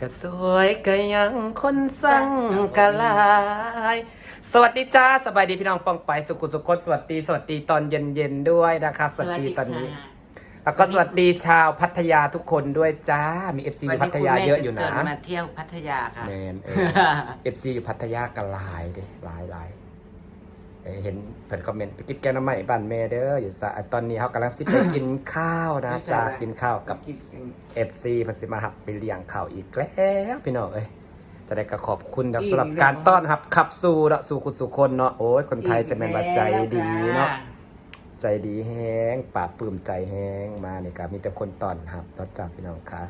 ก็สวยก็ยังคนสั่งกะลาย สวัสดีจ้าสบายดีพี่น้องปองไปสุขุสุขคนสวัสดีสวัสดีตอนเย็นๆด้วยนะคะ สวัสดีตอนนี้ แล้วก็สวัสดีชาวพัทยาทุกคนด้วยจ้า มีเอฟซีอยู่พัทยาเยอะอยู่นะวัคุณแม่จเกิดมาเที่ยวพัทยาค่ะแมนเอเอฟซีอยู่พัทยากะลายเด้หลายหลาย เอ้ยเห็นเพิ่นคอมเมนต์ไปกินแกงน้ำใหม่บ้านแม่เด้ออยู่ซะตอนนี้เขากำลังสิไปกินข้าวนะจ้ากินข้าวกับเอฟซีพัสิมาหับไปเลี้ยงข่าวอีกแล้วพี่น้องเอ้ยจะได้ก็ขอบคุณครับอีกสำหรับแล้วการต้อนรับขับสู่เนาะสู่คุณสู่คนเนาะโอ้ยคนไทยจะเป็นบัดใจดีเนาะ ใจดีแห้งปราบปลื้มใจแห้งมาเนี่ยครับมีแต่คนต้อนรับเนาะจ้าพี่น้องค่ะ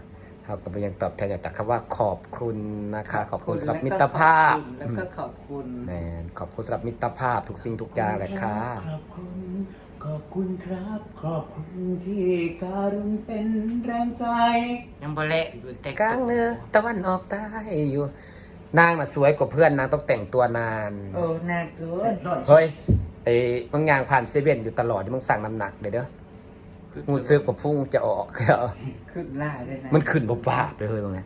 เขาก็ยังตอบแทนอยากจากคำว่าขอบคุณนะคะ ขอบคุณสำหรับมิตรภาพแล้วก็ขอบคุณแมนขอบคุณสำหรับมิตรภาพทุกสิ่งทุกอย่างเลยค่ะขอบคุณขอบคุณครับขอบคุณที่การุณเป็นแรงใจ ยังบ่เละอยู่แต่กลางเนื้อตะวันออกใต้อยู่ นางน่ะสวยกว่าเพื่อนนางต้องแต่งตัวนานโอ้น่าเกินเฮ้ยไอ้มึงยางผ่านเซเว่นอยู่ตลอดที่มึงสั่งน้ำหนักเดี๋ยวเด้อ มูซื้อกว่าพุ่งจะออกแล้วขึ้นล่าเลยนะมันขึ้นบ่บาบเลยเฮ้ยมึงไง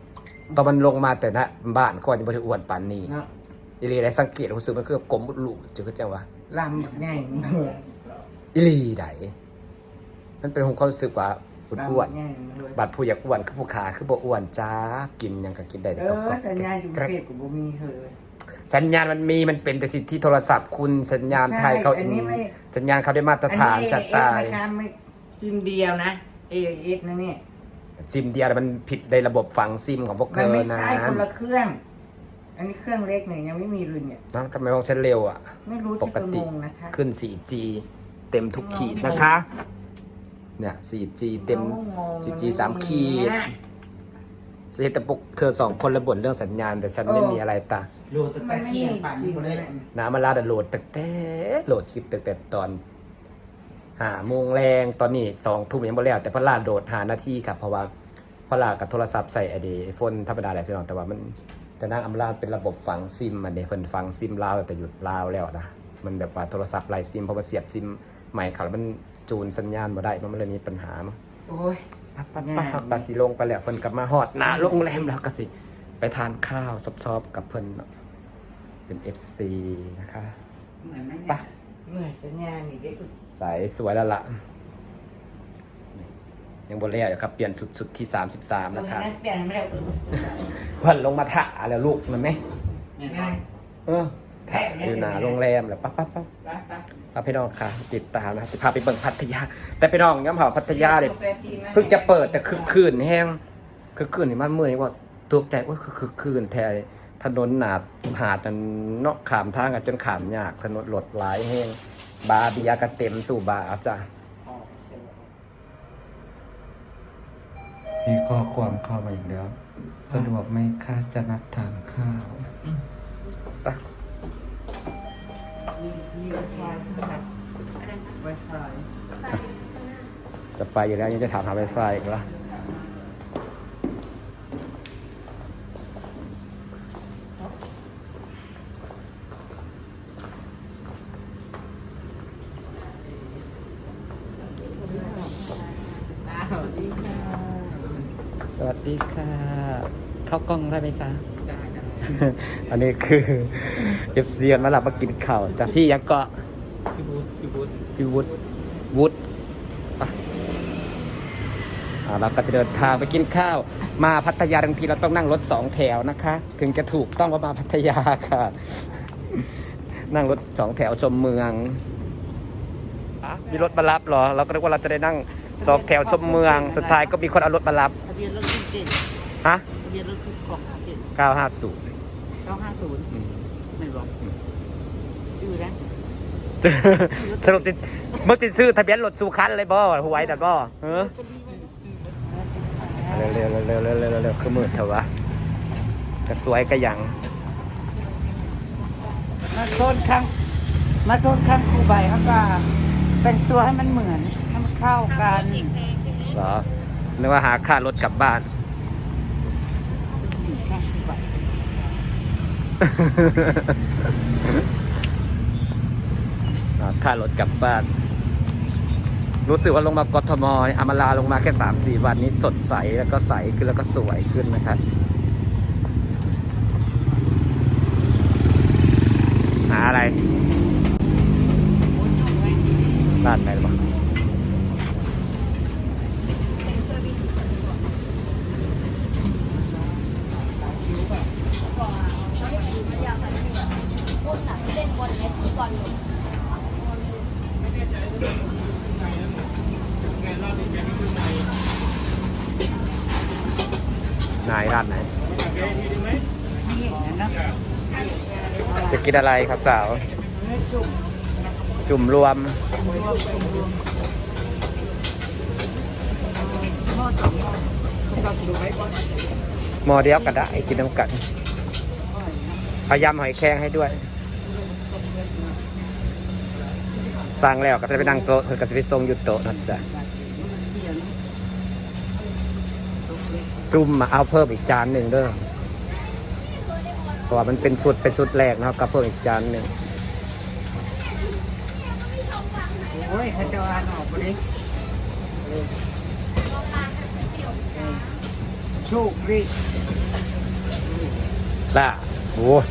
ตอนมันลงมาแต่นะบ้านก็จะบ่ได้อ้วนปานนี้เนาะอีหลีได้สังเกตรู้สึกมันคือกลมลูกจะก็จะว่าลำง่ายอีหลีไดมันเป็นของความรู้สึกว่าอ้วนลำง่ายเลยๆบัดผู้อยากอ้วนคือผู้ขาคือบ่อ้วนจ้ากินหยังก็กินได้เอแต่ก็อสัญญาณอยู่กรุงเทพกับบ่มีเธอ สัญญาณมันมีมันเป็นแต่ที่ที่โทรศัพท์คุณสัญญาณไทยเขาใช่อันนี้ไม่ สัญญาณเขาได้มาตรฐานอัจะตายเอเอสนะคะไม่ ซิมเดียวนะเอเอสนะเนี่ยซิมเดียวมันผิดในระบบฝังซิมของพวกเธมันอไม่นะใช่คนละเครื่อง อันนี้เครื่องเล็กเนี่ยยังไม่มีรุ่นเนี่ย นะทำไมของฉันเร็วอะ ไม่รู้ปที่กกระติมงนะคะ ขึ้น 4G เต็มทุกขีดนะคะ เนี่ย 4G เต็ม 4G สามขีดจะเห็นแต่ปกเธอสองคนระบ่นเรื่องสัญญาณ แต่ฉันไม่มีอะไรตาโลตะมัตะนไม่เคียมีนปั่นจริงหมดเลเลยยน้ำมาลาดโหลดตั้งแต่โหลดคลิปตั้งแต่ตอน หาโมงแรงตอนนี้สองทุ่มยังบ่แล้ว แต่พอลาดโหลดหานาทีครับ เพราะว่าพอลากับโทรศัพท์ใส่ไอเดีโฟนธรรมดาแหละพี่น้องแต่ว่ามันแต่นั่งอำลาเป็นระบบฝังซิมมันเดเพิ่นฝังซิมลาวแต่หยุดลาวแล้วนะมันแบบว่าโทรศัพท์ไร้ซิมเพราะว่าเสียบซิมใหม่เขาแล้วมันจูนสัญญาณบ่ได้มันเลยมีปัญหามั้งโอ้ยปั๊บปั๊บปั๊บปาสิลงไปแล้วเพิ่นกลับมาฮอดหน้าโรงแรมแล้วก็สิ ไปทานข้าวซอบๆกับเพิ่นเนเป็น FC นะคะเหมือนนั่นไป เหมือนสัญญาณนี่เด็กใสสวยแล้วล่ะนี่ยังบนเรียอยู่ครับ เปลี่ยนสุดๆที่ 33 เออนะครับนั่นเปลี่ยนไม่ได้เออเพิ่นลงมาถ่าแล้วลูกมันไหม เนี่ยงาน เออถ่าอยู่หน้าโรงแรมแล้วปั๊บปั๊บปั๊บ ไปไปปั๊บพี่น้องค่ะติดตามนะสิพาไปเบิ่งพัทยา แต่พี่น้องย้ำเผาพัทยาเนี่ยกแฟตีมาเพิ่งจะเปิดแต่คึกคืนแห้งคึกคืนนี่มันเมื่อยว่าตกใจว่าคือคึกคืนแท้ ถนนหนาดหาดนั้นเนาะขามทางกันจนขามยาก ถนนรถหลายแห้งบาร์เบียร์ก็เต็มสู่บาร์จ้ะมีข้อความเข้ามาอีกแล้ว สะดวกไหมคะจะนัดทานข้าวปะมีมีไวไฟสำหรับไวไฟจะไปอยู่แล้วยังจะถามหาไวไฟอีกเหรอ สวัสดีค่ะ เข้ากล้องได้ไหมคะได้ได้อันนี้คือเอฟซีมาหลับมากินข้าวจากพี่ยังเกาะพี่บูธพี่บูธพี่วุฒวุฒไปอ่าเราก็จะเดินทางไปกินข้าว มาพัทยาทังทีเราต้องนั่งรถสองแถวนะคะ ถึงจะถูกต้องว่ามาพัทยาค่ะ นั่งรถสองแถวชมเมืองอะมีรถมารับเหรอ เราก็นึกว่าเราจะได้นั่ง สองแถวชมเมือง สุดท้ายก็มีคนเอารถมารับ ทะเบียนรถคุณเก่งฮะทะเบียนรถคุณกล่องเก่ง950เก้าห้าศูนย์อืมไม่บอกอยู่นะสรุปติดเมื่อติดซื้อทะเบียนรถสุขันเลยบ่หวยดัดบ่เออเร็วเร็วเร็วเร็วเร็วเร็วเร็วคือมืดเถอะวะก็สวยก็ยังมาโซนข้างมาโซนข้างครูใบเขาก็แต่งตัวให้มันเหมือนให้มัน เากันเหรอนึกว่าหาค่ารถกลับบ้านค่ารถกลับบ้าน รู้สึกว่าลงมากทมออมาลาลงมาแค่สามสี่วันนี้สดใสแล้วก็ใสขึ้นแล้วก็สวยขึ้นนะครับหาอะไรด้านไหนหรือเปล่า ไหนร้านไหนจะกินอะไรครับสาว จุ่มรวมมรวมหมอเดียวกันได้กินน้ำกันเอายำหอยแครงให้ด้วยสั่งแล้วก็จะไปนั่งโต๊ะเธอก็จะไปส่งอยู่โต๊ะนั่นจ้ะ จุ่มมาเอาเพิ่มอีกจานหนึ่งเด้อเพราะว่ามันเป็นสุดเป็นสุดแรกนะครับก็เพิ่มอีกจานหนึ่งโอ้ยเขาจะอ่านออกไปเลยโชคดีล่ะโอ้ย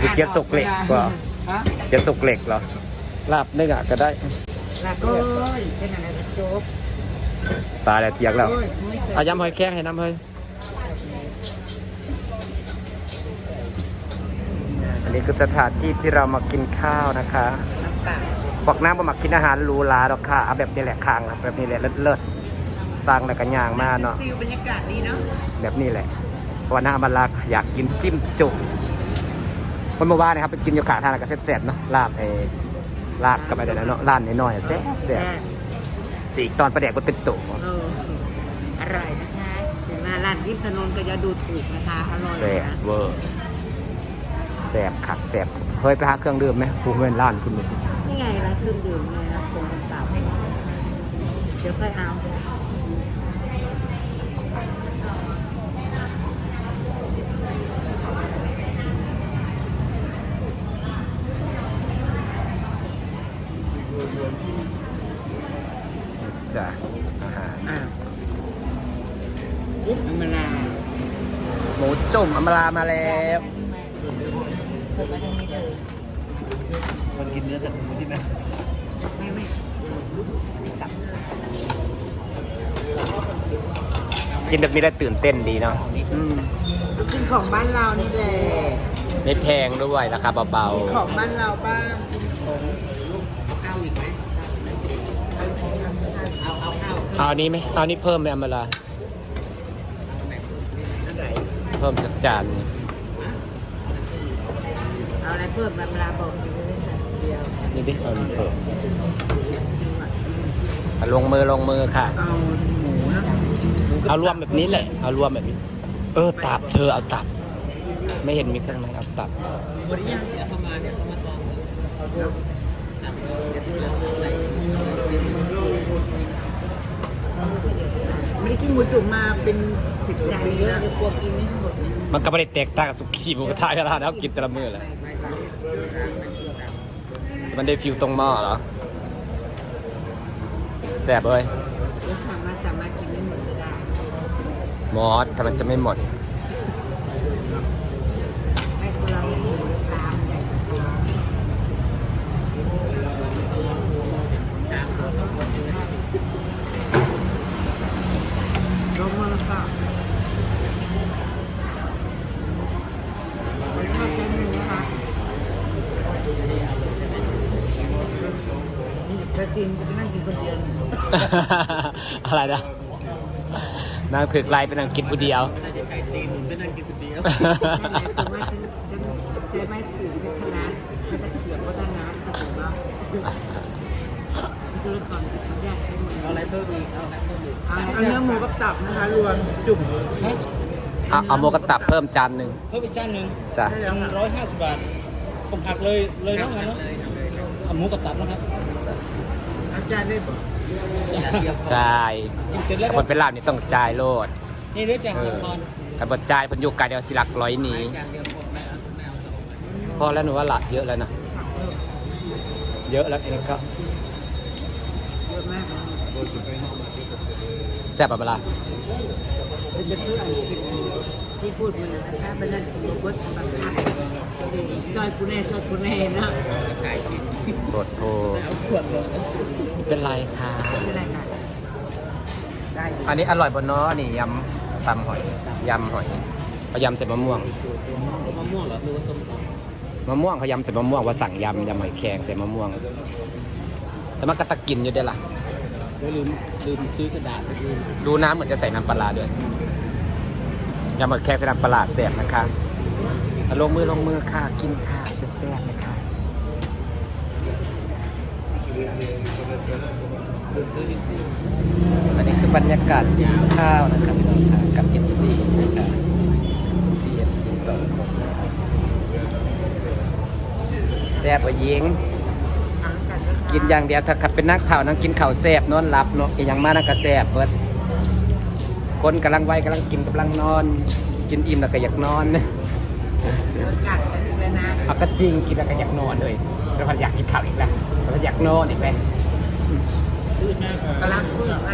มีเกียรสุกเหล็กกว่าฮะเกียรสุกเหล็กเหรอลาบนึ่งอะก็ได้แล้วก็เป็นอะไรกันโจ๊ก ตายแล้วเทียกแล้วโอ้ยไม่ใส่เอายำหอยแครงให้น้ำเฮ้ยอันนี้คือสถานที่ที่เรามากินข้าวนะคะน้ำเปล่าบอกน้ำมามากินอาหารหรูหราดอกค่ะเอาแบบนี้แหละคางครับแบบนี้แหละเลิศๆสร้างแล้วก็ย่างมาเนาะซิลบรรยากาศดีเนาะแบบนี้แหละเพราะว่าหน้าบัลลักอยากกินจิ้มจุ่มวันเมื่อวานนะครับไปกินโยขาทานแล้วก็แซ่บๆเนาะลาบเออลาบกับอะไรนะเนาะร้านน้อยๆอะแซ่บแซ่บ สีกตอนประแดกมันเป็นตุ่มเอออร่อยนะคะถึงมาร้านริมถนนก็จะดูถูกนะคะ อร่อยแซ่บนะเวอร์แซ่บคักแซ่บเคยไปหาเครื่องดื่มไหมผู้เงินร้านคุณมึงนี่ไงร้านเครื่องดื่มเลยนะคงเก่าเดี๋ยวค่อยเอา จุ่มอมรามาแล้วเกิดมาทางนี้เลยคนกินเนื้อแต่หมูใช่ไหมไม่ไม่กินแบบนี้แล้วตื่นเต้นดีเนาะอืมกินของบ้านเรานี่แหละไม่แพงด้วยราคาเบากินของบ้านเราบ้างเอาอีกไหมเอาเอาเอาๆเอาอันนี้ไหมเอาอันนี้เพิ่มไหมอมราอันไหน เพิ่มสักจานเอาอะไรเพิ่มเวลาบอกได้ใส่เดียวนี่ดิเอาเพิ่มอะลงมือลงมือค่ะ เอาหมูนะเอารวมแบบนี้แหละ เอารวมแบบนี้ เออตับเธอเอาตับ ไม่เห็นมีเครื่องในเอาตับวันนี้ยังเข้ามาเนี่ยเขามาตอง ม่ได้กินหมูจุ่มมาเป็นสิบจานเยอะเลยกลัวกินไม่หมดมันก็ไม่ได้แตกต่างกับสุกี้หมูกระทะกันแล้วกินแต่ละมื้อแหละมันได้ฟิลตรงหม้อเหรอแซ่บเลยลูกค้ามาสามารถกินไม่หมดจะได้มอสถ้ามันจะไม่หมด ไม่คนเราไม่หิวตามลงมาแล้วก็วันนี้มาเจอหมูนะคะ นี่กระตินจะไปนั่งกินคนเดียวอะไรนะนางถึกไล่เป็นนางกินผู้เดียว น่าจะไก่ตีนไม่นั่งกินคนเดียวถ้าไหนถือว่าฉันฉันเจอไม่ถือในคณะก็จะเขียนว่าคณะจะถือว่าตัวละครเป็นคนแรกใช่ไหมเอาอะไรเพิ่มอีกเอาอะไรเพิ่มอีกเอาเนื้อหมูกับตับนะคะรวมจุ่มเอาเอาโมกระตับเพิ่มจานหนึ่งเพิ่มอีกจานหนึ่งจ้ะร้อยห้าสิบบาทผมหักเลยเลยเนาะงั้นเนาะเอาหมูกับตับนะครับอา จารย์ได้บอกจ่ายกินเสร็จแล้วคก็นเป็นลาบนี่ต้องจ่ายโลดนี่เรื่องจากเอเงิอนทอนแต่บทจ่ายเพันอยุกไกเดียวสิหลักร้อยหนี้พอแล้วหนูว่าหลักเยอะแล้วนะเยอะแล้วเองก็เยอะมากแซ่บอะเวลาเป็นเพื่อนที่พูดมันนะคะเป็นนั่นคือวัตถุบังคับ ซอยกูแน่ซอยกูแน่นะโดดโพเอาขวดเลยเป็นไรค่ะไม่ได้ค่ะได้อันนี้อร่อยบนน้อนี่ยำตำหอยยำหอยเขายำใส่มะม่วงมะม่วงเหรอหรือว่าส้มตมะม่วงเขายำใส่มะม่วงว่าสั่งยำยำหอยแครงใส่มะม่วง แต่มันก็ตะกินอยู่เด้ล่ะล้วลืมลืมซื้อกระดาษดูน้ำเหมือนจะใส่น้ำปลาด้วยยำหอยแครงใส่น้ำปลาแซ่บนะคะ ลงมือลงมือค่ะ กินค่ะแซ่บๆนะคะลืมซื้ออีกทีอันนี้คือบรรยากาศกินข้าวนะครับพี่น้องค่ะกับกินซีนะคะ PFC สองคนแซ่บกว่ายิงกินอย่างเดียวถ้าขับเป็นนักข่าวนั่งกินข้าวแซ่บนอนหลับเนาะอีกอย่างมากนั่นก็แซ่บเบิดคนกำลังไว้กำลังกินกำลังนอน กินอิ่มแล้วก็อยากนอน กัดกันอีกแล้วนะเอาก็จริงกินแล้วก็อยากนอนเลยแล้วก็อยากกินข้าวอีกแล้วแล้วก็อยากนอนอีกแล้วกำลังพูดอะไร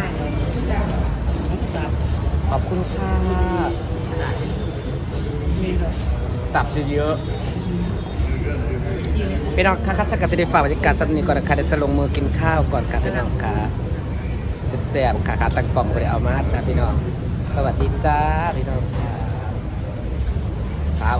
ขอบคุณค่ะตับเยอะๆพี่น้องค่ะคัดสกัดสิได้ฝากบรรยากาศสักนิดก่อนนะคะเดี๋ยวจะลงมือกินข้าวก่อนค่ะพี่น้องค่ะแซ่บๆค่ะขาตั้งกล่องไปเอามาจ้าพี่น้อง สวัสดีจ้าพี่น้องค่ะข้าว